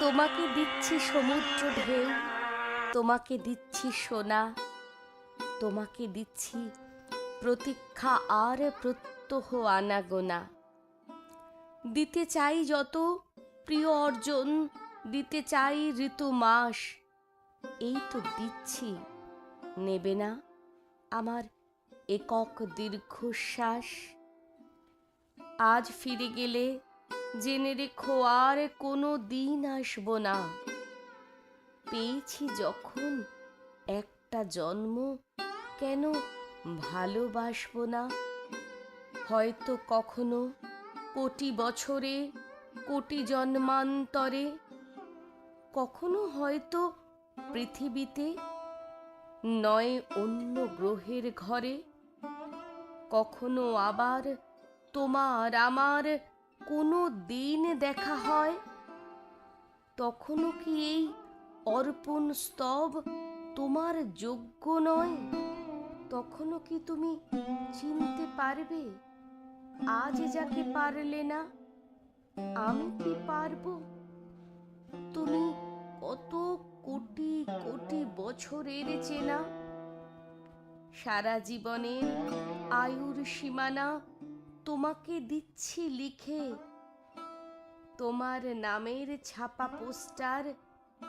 তোমাকে দিচ্ছি সমুদ্র ঢেউ, তোমাকে দিচ্ছি সোনা, তোমাকে দিচ্ছি প্রতীক্ষা আর প্রত্যহ আনাগোনা। দিতে চাই যত প্রিয় অর্জন, দিতে চাই ঋতু মাস, এই তো দিচ্ছি। নেবে না আমার একক দীর্ঘশ্বাস। আজ ফিরে গেলে জেনে রেখো, আর কোনো দিন আসব না। পেয়েছি যখন একটা জন্ম, কেন ভালোবাসবো না? হয়তো কখনো কোটি বছরে, কোটি জন্মান্তরে, কখনো হয়তো পৃথিবীতে, নয় অন্য গ্রহের ঘরে, কখনো আবার তোমার, আমার কোনো দিন দেখা হয়, তখনও কি এই অর্পণ স্তব তোমার যোগ্য নয়? তখনও কি তুমি চিনতে পারবে? আজ যাকে পারলে না, আমি কি পারব? তুমি কত কোটি কোটি বছরের চেনা। সারা জীবনের আয়ুর সীমানা তোমাকে দিচ্ছি লিখে। তোমার নামের ছাপা পোস্টার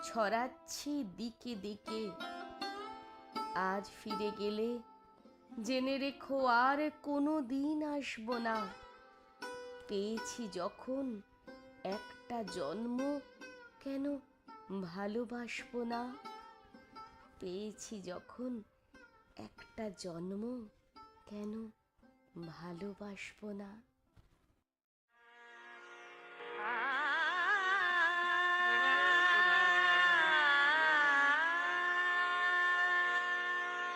ছড়াচ্ছি দিকে দিকে। আজ ফিরে গেলে জেনে রেখো আর কোনো দিন আসব না। পেয়েছি যখন একটা জন্ম, কেন ভালোবাসবো না? পেয়েছি যখন একটা জন্ম, কেন ভালোবাসবো না।